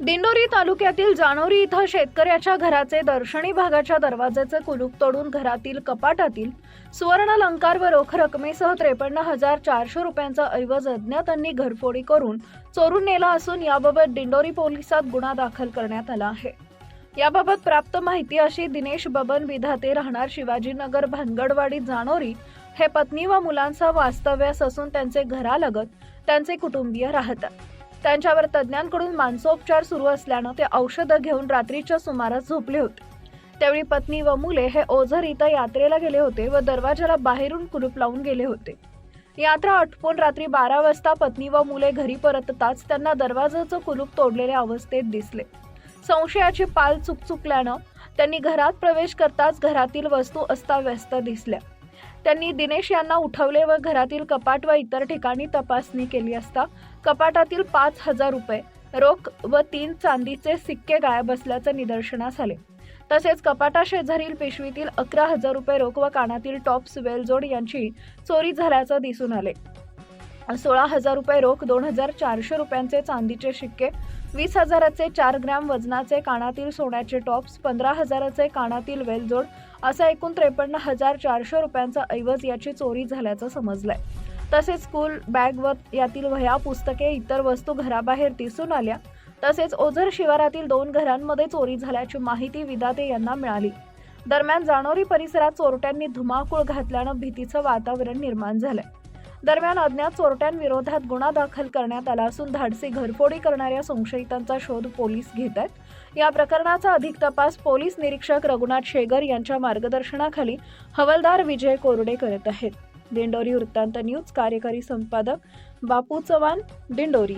दिंडोरी तालुक्यातील जानोरी इथं शेतकऱ्याच्या घराचे दर्शनी भागाच्या दरवाजाचे कुलूप तोडून घरातील कपाटातील सुवर्ण अलंकार व रोख रकमेसह त्रेपन्न हजार चारशे रुपयांचा ऐवज अज्ञातांनी घरफोडी करून चोरून नेला असून याबाबत दिंडोरी पोलिसात गुन्हा दाखल करण्यात आला आहे. याबाबत प्राप्त माहिती अशी दिनेश बबन विधाते राहणार शिवाजीनगर भानगडवाडी जानोरी हे पत्नी व मुलांसह वास्तव्यास असून त्यांचे घरालगत त्यांचे कुटुंबीय राहतात. त्यांच्यावर तज्ज्ञांकडून मानसोपचार सुरू असल्यानं ते औषधं घेऊन रात्रीच्या सुमारास झोपले होते. त्यावेळी पत्नी व मुले हे ओझर इथं यात्रेला गेले होते व दरवाजाला बाहेरून कुलूप लावून गेले होते. यात्रा आटपून रात्री बारा वाजता पत्नी व मुले घरी परतताच त्यांना दरवाजाचं कुलूप तोडलेल्या अवस्थेत दिसले. संशयाची पाल चुकचुकल्यानं त्यांनी घरात प्रवेश करताच घरातील वस्तू अस्ताव्यस्त दिसल्या. त्यांनी दिनेश यांना उठवले व घरातील कपाट व इतर ठिकाणी तपासणी केली असता कपाटातील पाच हजार रुपये रोख व तीन चांदीचे सिक्के गायब असल्याचं निदर्शनास आले. तसेच कपाटा शेजारील पिशवीतील अकरा हजार रुपये रोख व कानातील टॉप्स वेलजोड यांची चोरी झाल्याचं दिसून आले. सोळा हजार रुपये रोख दोन हजार चारशे रुपयांचे चांदीचे शिक्के वीस हजाराचे चार ग्रॅम वजनाचे कानातील सोन्याचे टॉप्स पंधरा हजाराचे कानातील वेलजोड असा एकूण त्रेपन्न हजार चारशे रुपयांचा ऐवज याची चोरी झाल्याचं समजलंय. तसेच स्कूल बॅग व यातील वह्या पुस्तके इतर वस्तू घराबाहेर दिसून आल्या. तसेच ओझर शिवारातील दोन घरांमध्ये चोरी झाल्याची माहिती विदाते यांना मिळाली. दरम्यान जानोरी परिसरात चोरट्यांनी धुमाकूळ घातल्यानं भीतीचं वातावरण निर्माण झालंय. दरम्यान अज्ञात चोरट्यांविरोधात गुन्हा दाखल करण्यात आला असून धाडसी घरफोडी करणाऱ्या संशयितांचा शोध पोलीस घेत आहेत. या प्रकरणाचा अधिक तपास पोलीस निरीक्षक रघुनाथ शेगर यांच्या मार्गदर्शनाखाली हवालदार विजय कोरडे करत आहेत. दिंडोरी वृत्तांत न्यूज कार्यकारी संपादक बापू चव्हाण दिंडोरी.